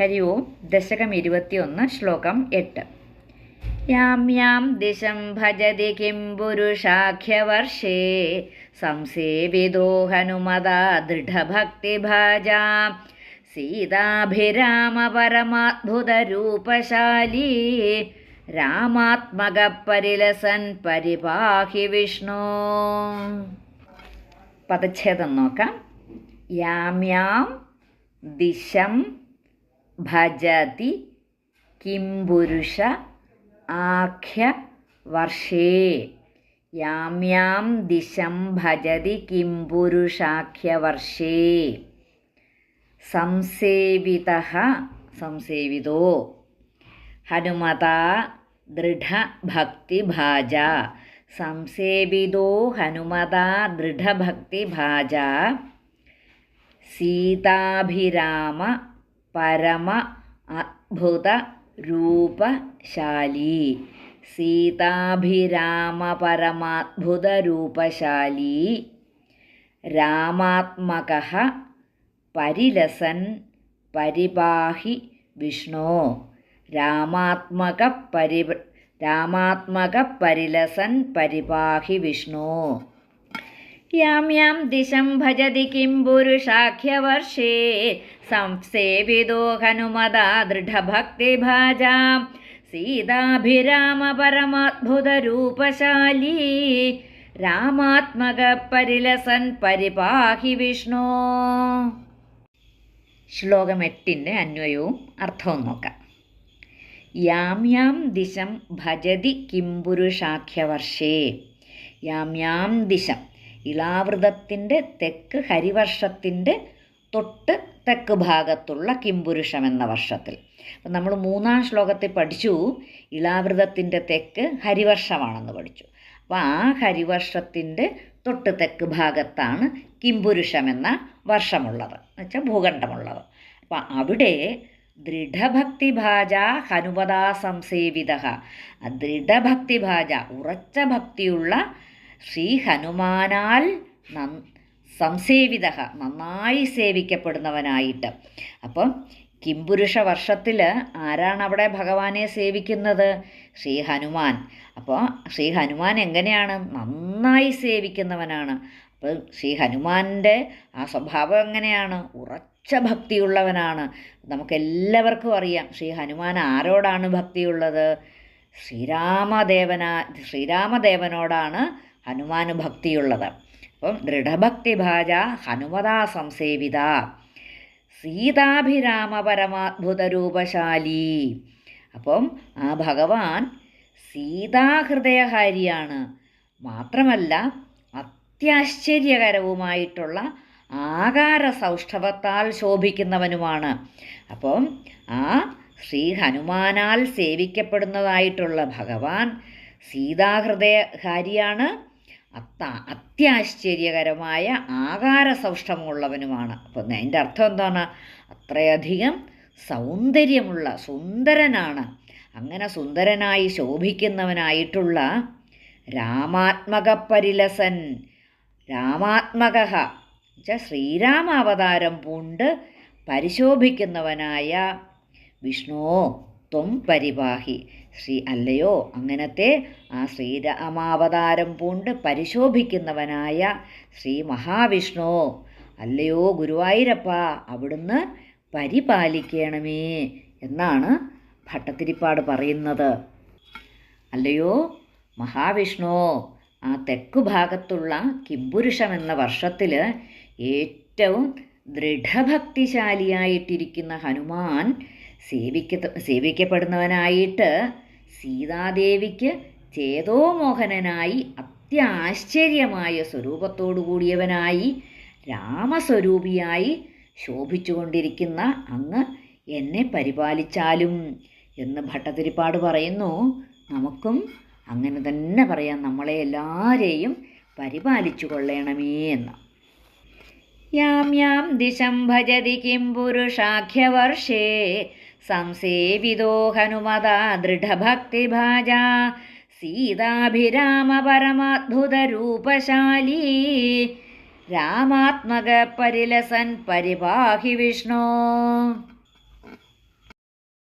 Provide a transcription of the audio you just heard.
ഹരി ഓം ദശകം ഇരുപത്തിയൊന്ന് ശ്ലോകം എട്ട്. യാം യാം ദിശം ഭജതി കിം പുരുഷാഖ്യവർഷേ സംസേവിതോ ഹനുമതാ ദൃഢഭക്തിഭാജാ സീതാഭിരാമ പരമാത്ഭുതരൂപശാലീ രാമാത്മക പരിലസൻ പരിപാഹി വിഷ്ണു. പദച്ഛേദം നോക്കാം. യാം യാം ദിശം ഭജതി കിം പുരുഷ ആഖ്യ വർഷേ. യാം യാം ദിശം ഭജതി കിം പുരുഷാഖ്യ വർഷേ. സംസേവിത സംസേവിതോ. ഹനുമത ദൃഢഭക്തിഭാജ സംസേവിതോ ഹനുമത ദൃഢഭക്തിഭാജ സീതാഭിരാമ പരമ അദ്ഭുത രൂപശാലി. സീതാഭിരാമ പരമാത്ഭുത രൂപശാലി. രാമാത്മക പരിലസൻ പരിപാഹി വിഷ്ണു. രാമാത്മക പരി രാമാത്മക പരിലസൻ പരിപാഹി വിഷ്ണു. യാം യാം ദിശം ഭജതി കിം പുരുഷാഖ്യവർഷേ സംസേവിതോ ഹനുമതാ ദൃഢഭക്തിഭാജാം സീതാഭിരാമ പരമാത്ഭുതരൂപശാലീ രാമാത്മക പരിലസൻ പരിപാഹി വിഷ്ണു. ശ്ലോകം എട്ടിന്റെ അന്വയവും അർത്ഥവും നോക്കാം. യാം യാം ദിശം ഭജതി കിംപുരുഷാഖ്യവർഷേ യാം യാം ദിശം ഇളാവൃതത്തിന്റെ തെക്ക് ഹരിവർഷത്തിന്റെ തൊട്ട് തെക്ക് ഭാഗത്തുള്ള കിംപുരുഷം എന്ന വർഷത്തിൽ. അപ്പം നമ്മൾ മൂന്നാം ശ്ലോകത്തിൽ പഠിച്ചു ഇളാവൃതത്തിന്റെ തെക്ക് ഹരിവർഷമാണെന്ന് പഠിച്ചു. അപ്പോൾ ആ ഹരിവർഷത്തിന്റെ തൊട്ട് തെക്ക് ഭാഗത്താണ് കിംപുരുഷം എന്ന വർഷമുള്ളത് എന്നുവെച്ചാൽ ഭൂഖണ്ഡമുള്ളത്. അപ്പം അവിടെ ദൃഢഭക്തിഭാജ ഹനുമതാ സംസേവിത ദൃഢഭക്തിഭാജ ഉറച്ച ഭക്തിയുള്ള ശ്രീ ഹനുമാനാൽ നൻ സംസേവിത നന്നായി സേവിക്കപ്പെടുന്നവനായിട്ട്. അപ്പം കിംപുരുഷ വർഷത്തിൽ ആരാണ് അവിടെ ഭഗവാനെ സേവിക്കുന്നത്? ശ്രീ ഹനുമാൻ. അപ്പോൾ ശ്രീ ഹനുമാൻ എങ്ങനെയാണ്? നന്നായി സേവിക്കുന്നവനാണ്. അപ്പോൾ ശ്രീ ഹനുമാന്റെ ആ സ്വഭാവം എങ്ങനെയാണ്? ഉറച്ച ഭക്തിയുള്ളവനാണ്. നമുക്കെല്ലാവർക്കും അറിയാം ശ്രീ ഹനുമാൻ ആരോടാണ് ഭക്തിയുള്ളത്? ശ്രീരാമദേവന ശ്രീരാമദേവനോടാണ് ഹനുമാന് ഭക്തിയുള്ളത്. അപ്പം ദൃഢഭക്തിഭാജ ഹനുമതാ സംസേവിത. സീതാഭിരാമ പരമാത്ഭുത രൂപശാലി അപ്പം ആ ഭഗവാൻ സീതാഹൃദയഹാരിയാണ്. മാത്രമല്ല അത്യാശ്ചര്യകരവുമായിട്ടുള്ള ആകാര സൗഷ്ഠവത്താൽ ശോഭിക്കുന്നവനുമാണ്. അപ്പം ആ ശ്രീ ഹനുമാനാൽ സേവിക്കപ്പെടുന്നതായിട്ടുള്ള ഭഗവാൻ സീതാഹൃദയഹാരിയാണ്. അത്ത അത്യാശ്ചര്യകരമായ ആകാര സൗഷ്ടമുള്ളവനുമാണ് അപ്പം അതിന്റെ അർത്ഥം എന്താണ്? അത്രയധികം സൗന്ദര്യമുള്ള സുന്ദരനാണ്. അങ്ങനെ സുന്ദരനായി ശോഭിക്കുന്നവനായിട്ടുള്ള രാമാത്മക പരിലസൻ രാമാത്മക ശ്രീരാമാവതാരം പൂണ്ട് പരിശോഭിക്കുന്നവനായ വിഷ്ണു. ത്വം പരിവാഹി. ശ്രീ അല്ലയോ അങ്ങനത്തെ ആ ശ്രീരാമാവതാരം പൂണ്ട് പരിശോഭിക്കുന്നവനായ ശ്രീ മഹാവിഷ്ണു. അല്ലയോ ഗുരുവായൂരപ്പ അവിടുന്ന് പരിപാലിക്കണമേ എന്നാണ് ഭട്ടത്തിരിപ്പാട് പറയുന്നത്. അല്ലയോ മഹാവിഷ്ണു ആ തെക്കു ഭാഗത്തുള്ള കിംപുരുഷം എന്ന വർഷത്തിൽ ഏറ്റവും ദൃഢഭക്തിശാലിയായിട്ടിരിക്കുന്ന ഹനുമാൻ സേവിക്ക സേവിക്കപ്പെടുന്നവനായിട്ട് സീതാദേവിക്ക് ചേതോമോഹനനായി അത്യാശ്ചര്യമായ സ്വരൂപത്തോടു കൂടിയവനായി രാമസ്വരൂപിയായി ശോഭിച്ചുകൊണ്ടിരിക്കുന്ന അങ്ങ് എന്നെ പരിപാലിച്ചാലും എന്ന് ഭട്ടതിരിപ്പാട് പറയുന്നു. നമുക്കും അങ്ങനെ തന്നെ പറയാം. നമ്മളെ എല്ലാവരെയും പരിപാലിച്ചു കൊള്ളണമേ എന്ന്. യാം യാം ദിശം ഭജതി കിം പുരുഷാഖ്യവർഷേ സംസേവിതോ ഹനുമതാ ദൃഢഭക്തിഭാജ. സീതാഭിരാമ പരമാത്ഭുതരൂപശാലീ. രാമാത്മക പരിലസൻ പരിപാഹി വിഷ്ണു.